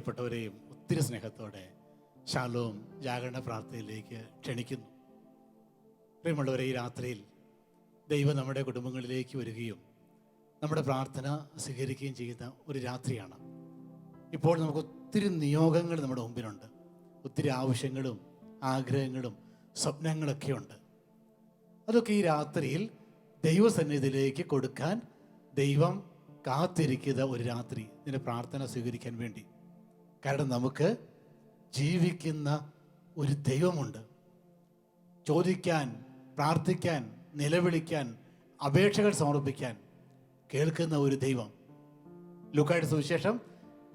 പ്രിയപ്പെട്ടവരെയും ഒത്തിരി സ്നേഹത്തോടെ ശാലവും ജാഗരണ പ്രാർത്ഥനയിലേക്ക് ക്ഷണിക്കുന്നു. പ്രിയമുള്ളവരെ ഈ രാത്രിയിൽ ദൈവം നമ്മുടെ കുടുംബങ്ങളിലേക്ക് വരികയും നമ്മുടെ പ്രാർത്ഥന സ്വീകരിക്കുകയും ചെയ്യുന്ന ഒരു രാത്രിയാണ്. ഇപ്പോൾ നമുക്ക് ഒത്തിരി നിയോഗങ്ങൾ നമ്മുടെ മുമ്പിലുണ്ട്. ഒത്തിരി ആവശ്യങ്ങളും ആഗ്രഹങ്ങളും സ്വപ്നങ്ങളൊക്കെ ഉണ്ട്. അതൊക്കെ ഈ രാത്രിയിൽ ദൈവസന്നിധിയിലേക്ക് കൊടുക്കാൻ ദൈവം കാത്തിരിക്കുന്ന ഒരു രാത്രി ഇതിന്റെ പ്രാർത്ഥന സ്വീകരിക്കാൻ വേണ്ടി. കാരണം നമുക്ക് ജീവിക്കുന്ന ഒരു ദൈവമുണ്ട്. ചോദിക്കാൻ പ്രാർത്ഥിക്കാൻ നിലവിളിക്കാൻ അപേക്ഷകൾ സമർപ്പിക്കാൻ കേൾക്കുന്ന ഒരു ദൈവം. ലുക്കായുടെ സുവിശേഷം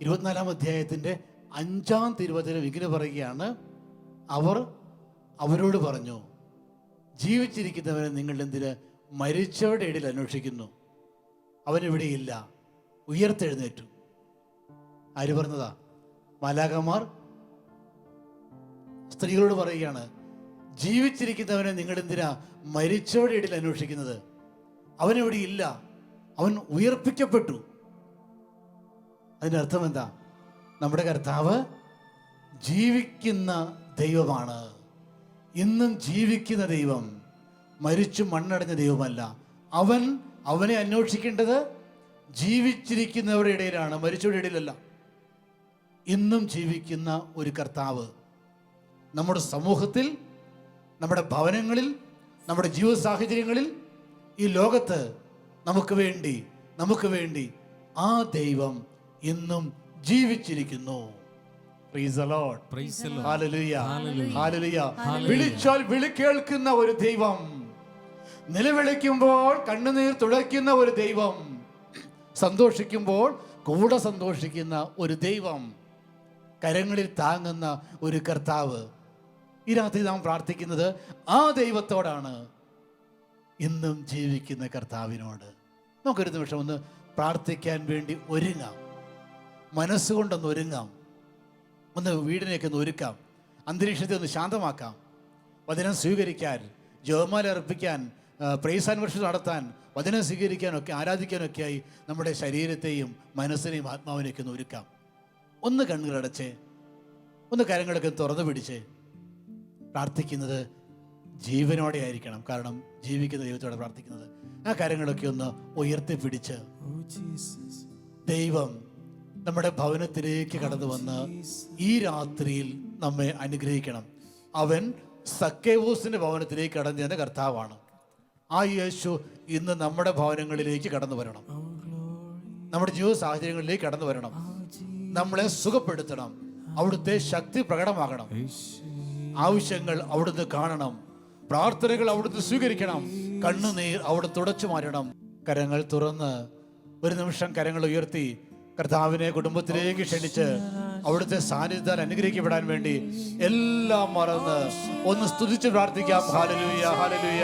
ഇരുപത്തിനാലാം അധ്യായത്തിന്റെ അഞ്ചാം തിരുവചനം ഇങ്ങനെ പറയുകയാണ്. അവർ അവരോട് പറഞ്ഞു ജീവിച്ചിരിക്കുന്നവനെ നിങ്ങൾ എന്തിന് മരിച്ചവരുടെ ഇടയിൽ അന്വേഷിക്കുന്നു? അവനിവിടെയില്ല ഉയർത്തെഴുന്നേറ്റു. ആര് പറഞ്ഞതാ? മാലാകമാർ സ്ത്രീകളോട് പറയുകയാണ് ജീവിച്ചിരിക്കുന്നവനെ നിങ്ങൾ എന്തിനാ മരിച്ചവരുടെ ഇടയിൽ അന്വേഷിക്കുന്നത്? അവനിവിടെ ഇല്ല. അവൻ ഉയർപ്പിക്കപ്പെട്ടു. അതിന്റെ അർത്ഥം എന്താ? നമ്മുടെ കർത്താവ് ജീവിക്കുന്ന ദൈവമാണ്. ഇന്നും ജീവിക്കുന്ന ദൈവം മരിച്ചു മണ്ണടഞ്ഞ ദൈവമല്ല. അവൻ അവനെ അന്വേഷിക്കേണ്ടത് ജീവിച്ചിരിക്കുന്നവരുടെ ഇടയിലാണ് മരിച്ചവരുടെ ഇടയിലല്ല. ഇന്നും ജീവിക്കുന്ന ഒരു കർത്താവ് നമ്മുടെ സമൂഹത്തിൽ നമ്മുടെ ഭവനങ്ങളിൽ നമ്മുടെ ജീവിത സാഹചര്യങ്ങളിൽ ഈ ലോകത്ത് നമുക്ക് വേണ്ടി നമുക്ക് വേണ്ടി ആ ദൈവം ഇന്നും ജീവിച്ചിരിക്കുന്നു. വിളിച്ചാൽ വിളി കേൾക്കുന്ന ഒരു ദൈവം. നിലവിളിക്കുമ്പോൾ കണ്ണുനീർ തുടയ്ക്കുന്ന ഒരു ദൈവം. സന്തോഷിക്കുമ്പോൾ കൂടെ സന്തോഷിക്കുന്ന ഒരു ദൈവം. കരങ്ങളിൽ താങ്ങുന്ന ഒരു കർത്താവ്. ഈ രാത്രി നാം പ്രാർത്ഥിക്കുന്നത് ആ ദൈവത്തോടാണ്. ഇന്നും ജീവിക്കുന്ന കർത്താവിനോട്. നമുക്കൊരു നിമിഷം ഒന്ന് പ്രാർത്ഥിക്കാൻ വേണ്ടി ഒരുങ്ങാം. മനസ്സുകൊണ്ടൊന്ന് ഒരുങ്ങാം. ഒന്ന് വീടിനെയൊക്കെ ഒന്ന് ഒരുക്കാം. അന്തരീക്ഷത്തെ ഒന്ന് ശാന്തമാക്കാം. വചനം സ്വീകരിക്കാൻ ജോമാല അർപ്പിക്കാൻ പ്രേസാൻവർഷം നടത്താൻ വചനം സ്വീകരിക്കാനൊക്കെ ആരാധിക്കാനൊക്കെയായി നമ്മുടെ ശരീരത്തെയും മനസ്സിനെയും ആത്മാവിനെയൊക്കെ ഒന്ന് ഒരുക്കാം. ഒന്ന് കണ്ണുകളടച്ച് ഒന്ന് കരങ്ങളൊക്കെ തുറന്നു പിടിച്ച് പ്രാർത്ഥിക്കുന്നത് ജീവനോടെ ആയിരിക്കണം കാരണം ജീവിക്കുന്ന ദൈവത്തോടെ പ്രാർത്ഥിക്കുന്നത് ആ കാര്യങ്ങളൊക്കെ ഒന്ന് ഉയർത്തിപ്പിടിച്ച്. ദൈവം നമ്മുടെ ഭവനത്തിലേക്ക് കടന്നു വന്ന് ഈ രാത്രിയിൽ നമ്മെ അനുഗ്രഹിക്കണം അവൻ സക്കേവൂസിന്റെ ഭവനത്തിലേക്ക് കടന്നു ചെന്ന കർത്താവാണ് ആ യേശു ഇന്ന് നമ്മുടെ ഭവനങ്ങളിലേക്ക് കടന്നു വരണം നമ്മുടെ ജീവിത സാഹചര്യങ്ങളിലേക്ക് കടന്നു വരണം. നമ്മളെ സുഖപ്പെടുത്തണം. അവിടുത്തെ ശക്തി പ്രകടമാകണം. ആവശ്യങ്ങൾ അവിടുന്ന് കാണണം. പ്രാർത്ഥനകൾ അവിടുന്ന് സ്വീകരിക്കണം. കണ്ണുനീർ അവിടെ തുടച്ചു മാറ്റണം. കരങ്ങൾ തുറന്ന് ഒരു നിമിഷം കരങ്ങൾ ഉയർത്തി കർത്താവിനെ കുടുംബത്തിലേക്ക് ക്ഷണിച്ച് അവിടുത്തെ സാന്നിധ്യം അനുഗ്രഹിക്കപ്പെടാൻ വേണ്ടി എല്ലാം മറന്ന് ഒന്ന് സ്തുതിച്ച് പ്രാർത്ഥിക്കാം. ഹാലലുയ ഹാലലുയ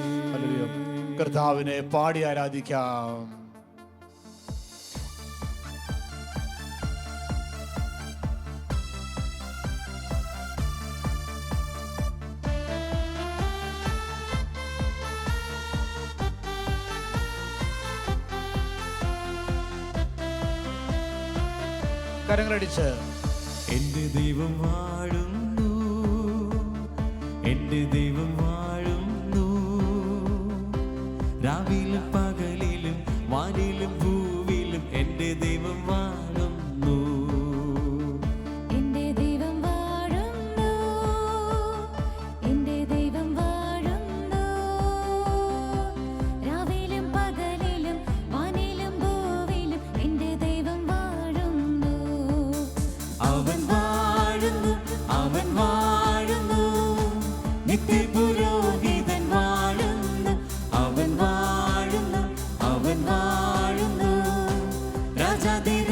കർത്താവിനെ പാടി ആരാധിക്കാം. കരങ്ങളടിച്ച്. എന്റെ ദൈവം വാഴുന്നു. എന്റെ ദൈവം രാവിലും പകലിലും വാനിലും ഭൂവിലും രാജാതി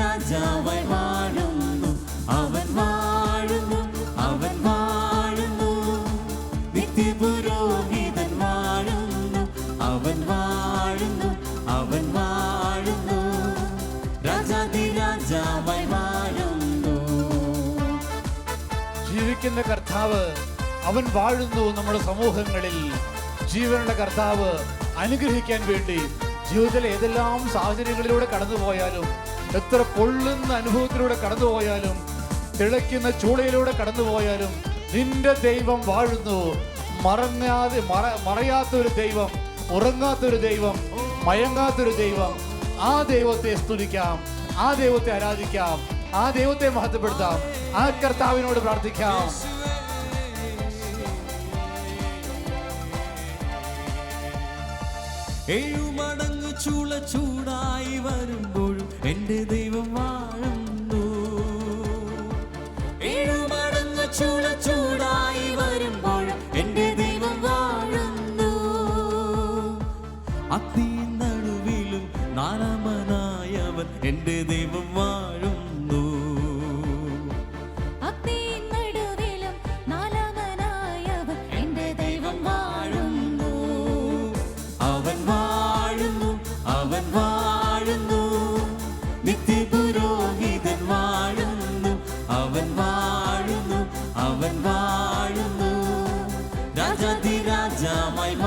വാഴുന്നു അവൻ വാഴുന്നു. അവൻ വാഴുന്നു വാഴുന്നു അവൻ വാഴുന്നു അവൻ വാഴുന്നു രാജാതി വാഴുന്നു. ജീവിക്കുന്ന കർത്താവ് അവൻ വാഴുന്നു നമ്മുടെ സമൂഹങ്ങളിൽ. ജീവനുള്ള കർത്താവ് അനുഗ്രഹിക്കാൻ വേണ്ടി ജീവിതത്തിലെ ഏതെല്ലാം സാഹചര്യങ്ങളിലൂടെ കടന്നുപോയാലും എത്ര പൊള്ളുന്ന അനുഭവത്തിലൂടെ കടന്നുപോയാലും തിളയ്ക്കുന്ന ചൂളയിലൂടെ കടന്നുപോയാലും നിന്റെ ദൈവം വാഴുന്നു. മറങ്ങാതെ മറ മറയാത്തൊരു ദൈവം ഉറങ്ങാത്തൊരു ദൈവം മയങ്ങാത്തൊരു ദൈവം. ആ ദൈവത്തെ സ്തുതിക്കാം ആ ദൈവത്തെ ആരാധിക്കാം ആ ദൈവത്തെ മഹത്വപ്പെടുത്താം. ആ കർത്താവിനോട് പ്രാർത്ഥിക്കാം. ഏഴുമടങ്ങ് ചൂള ചൂടായി വരുമ്പോഴും എന്റെ ദൈവം വാഴുന്നു. ഏഴുമടങ്ങ് ചൂള ചൂടായി വരുമ്പോഴും എന്റെ ദൈവം വാഴുന്നു. അത്തി നടുവിലും നാലാമനായവൻ എന്റെ ദൈവം വാഴുന്നു அவன் வாழும் ராஜாதி ராஜாமாய்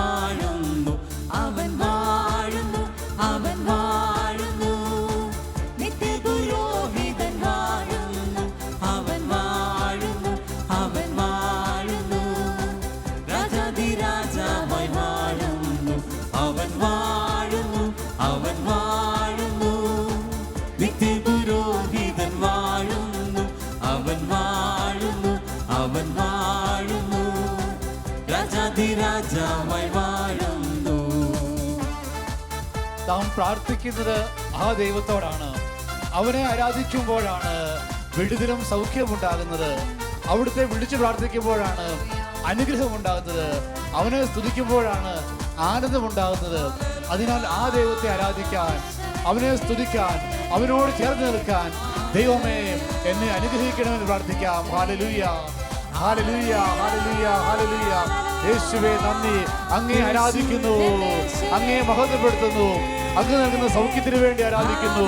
രാജാവായി വാഴുന്നു. നാം പ്രാർത്ഥിക്കുന്നത് ആ ദൈവത്തോടാണ്. അവനെ ആരാധിക്കുമ്പോഴാണ് വിടുതലും സൗഖ്യമുണ്ടാകുന്നത് അവിടുത്തെ വിളിച്ചു പ്രാർത്ഥിക്കുമ്പോഴാണ് അനുഗ്രഹം ഉണ്ടാകുന്നത് അവനെ സ്തുതിക്കുമ്പോഴാണ് ആനന്ദമുണ്ടാകുന്നത്. അതിനാൽ ആ ദൈവത്തെ ആരാധിക്കാൻ അവനെ സ്തുതിക്കാൻ അവനോട് ചേർന്ന് നിൽക്കാൻ ദൈവമേ എന്നെ അനുഗ്രഹിക്കണമെന്ന് പ്രാർത്ഥിക്കാം. ഹാലലൂയ ഹാലലൂയ ഹാലലൂയ ഹാലലൂയ യേശുവേ നന്ദി. അങ്ങേ ആരാധിക്കുന്നു. അങ്ങേ മഹത്വപ്പെടുത്തുന്നു. അങ്ങ് നൽകുന്ന സൗഖ്യത്തിന് വേണ്ടി ആരാധിക്കുന്നു.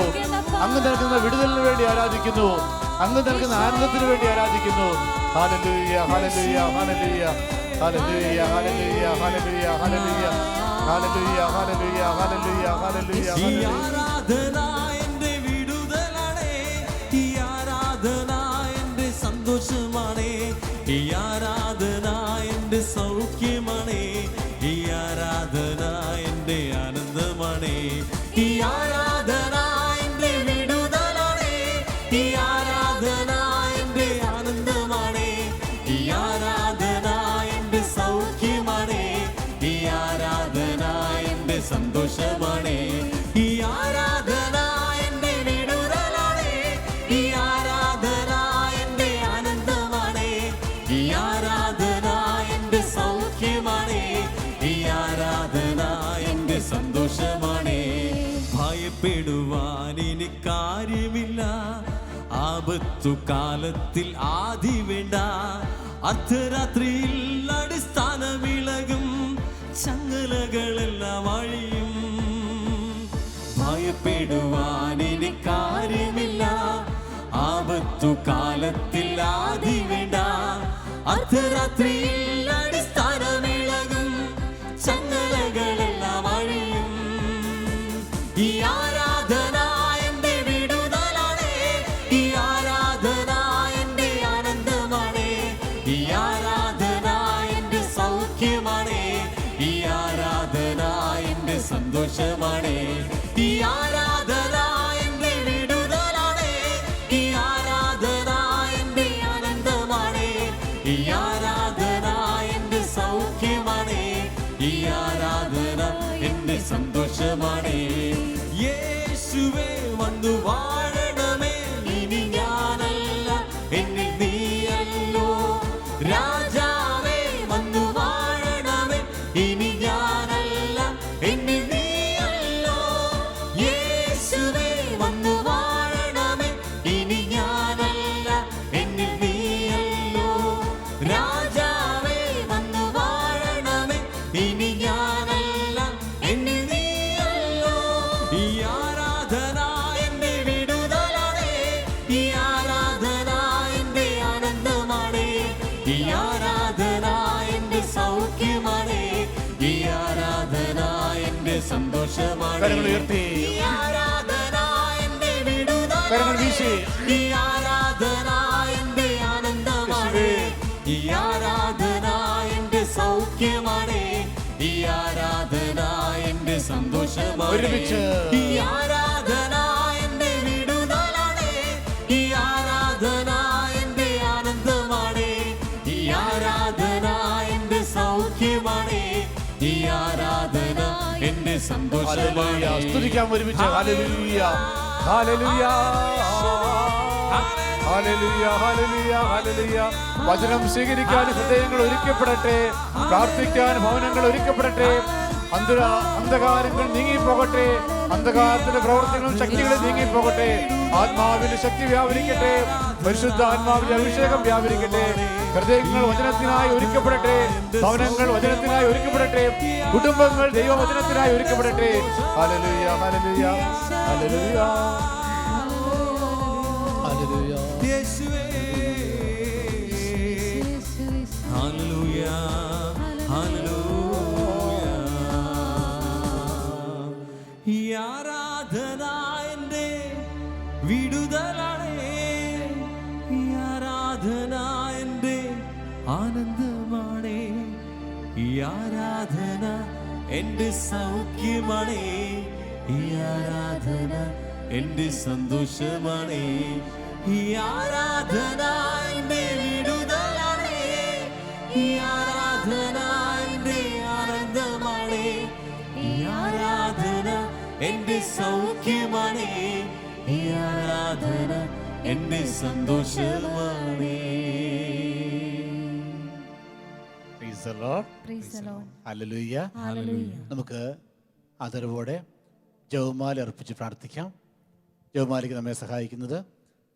അങ്ങ് നൽകുന്ന വിടുതലിന് വേണ്ടി ആരാധിക്കുന്നു. അങ്ങ് നൽകുന്ന ആനന്ദത്തിന് വേണ്ടി ആരാധിക്കുന്നു. Hallelujah hallelujah hallelujah hallelujah hallelujah hallelujah hallelujah hallelujah hallelujah hallelujah hallelujah hallelujah ആനന്ദമാണേ ഈ ആരാധന എന്റെ വിടുതലാണേ. ഈ ആരാധന എന്റെ ആനന്ദമാണേ. ഈ ആരാധന എന്റെ സൗഖ്യമാണേ. ഈ ആരാധന എന്റെ സന്തോഷമാണേ. ഈ ആരാധന എന്റെ വിടുതലാണേ. ഈ ആരാധന എന്റെ ആനന്ദമാണേ. ഈ ആരാധന എന്റെ സൗഖ്യമാണേ. ഇനി കാര്യമില്ല. ആപത്തു കാലത്തിൽ ആദി വേണ്ട. അർദ്ധരാത്രിയിൽ അടിസ്ഥാനമിളകും. ചങ്ങലകളെല്ലാം അഴിയും. ഭയപ്പെടുവാനിനി കാര്യമില്ല. ആപത്തു കാലത്തിൽ ആദി വേണ്ട. അർദ്ധരാത്രിയിൽ ആരാധന എന്റെ സന്തോഷമാണ്. ഈ ആരാധന എന്റെ വിടുതലാണേ. ഈ ആരാധന എന്റെ ആനന്ദമാണേ. ഈ ആരാധന എന്റെ സൗഖ്യമാണേ. ഈ ആരാധന എന്റെ സന്തോഷമാണേ. യേശുവേ വന്നു വാഴണമേ. ഇനി ഞാനല്ല എന്നിൽ നീയല്ലോ. രാജാവേ ആരാധന ഈ ആരാധന ഈ ആരാധന ഈ ആരാധന സന്തോഷമാണ്. ആരാധന ഈ ആരാധന ഈ ആരാധന ഈ ആരാധന എന്റെ സന്തോഷമാണ്. ഈ ആരാധന സന്തോഷമാണ് സ്തുതിക്കാം ഒരുമിച്ച്. Hallelujah. Hallelujah. Hallelujah, hallelujah, hallelujah. വചനം സ്വീകരിക്കാൻ ഹൃദയങ്ങൾ ഒരുക്കപ്പെടട്ടെ. പ്രാർത്ഥിക്കാൻ ഭവനങ്ങൾ ഒരുക്കപ്പെടട്ടെ. അന്ധകാരങ്ങൾ നീങ്ങിപ്പോകട്ടെ. അന്ധകാരത്തിന്റെ പ്രവർത്തനങ്ങളും ശക്തികളും നീങ്ങിപ്പോകട്ടെ. ആത്മാവിന്റെ ശക്തി വ്യാപരിക്കട്ടെ. പരിശുദ്ധ ആത്മാവിന്റെ അഭിഷേകം വ്യാപരിക്കട്ടെ. ഹൃദയങ്ങൾ വചനത്തിനായി ഒരുക്കപ്പെടട്ടെ. ഭവനങ്ങൾ വചനത്തിനായി ഒരുക്കപ്പെടട്ടെ. കുടുംബങ്ങൾ ദൈവവചനത്തിനായി ഒരുക്കപ്പെടട്ടെ. Hallelujah hallelujah hallelujah. ആനന്ദമാണ് ഈ ആരാധന എന്റെ സൗഖ്യമാണേ ഈ ആരാധന എന്റെ സന്തോഷമാണേ ഈ ആരാധന എന്റെ വിടുതലാണേ ഈ ആരാധന എന്റെ ആനന്ദമാണേ ഈ ആരാധന എന്റെ സൗഖ്യമാണേ ഈ ആരാധന എന്റെ സന്തോഷമാണ്. നമുക്ക് ആദരവോടെ ജവമാല അർപ്പിച്ച് പ്രാർത്ഥിക്കാം. ജവമാലയ്ക്ക് നമ്മെ സഹായിക്കുന്നത്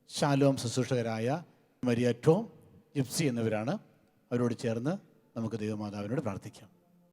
ശാലോം ശുശ്രൂഷകരായ മരിയ ടോം ജിപ്സി എന്നിവരാണ്. അവരോട് ചേർന്ന് നമുക്ക് ദൈവമാതാവിനോട് പ്രാർത്ഥിക്കാം.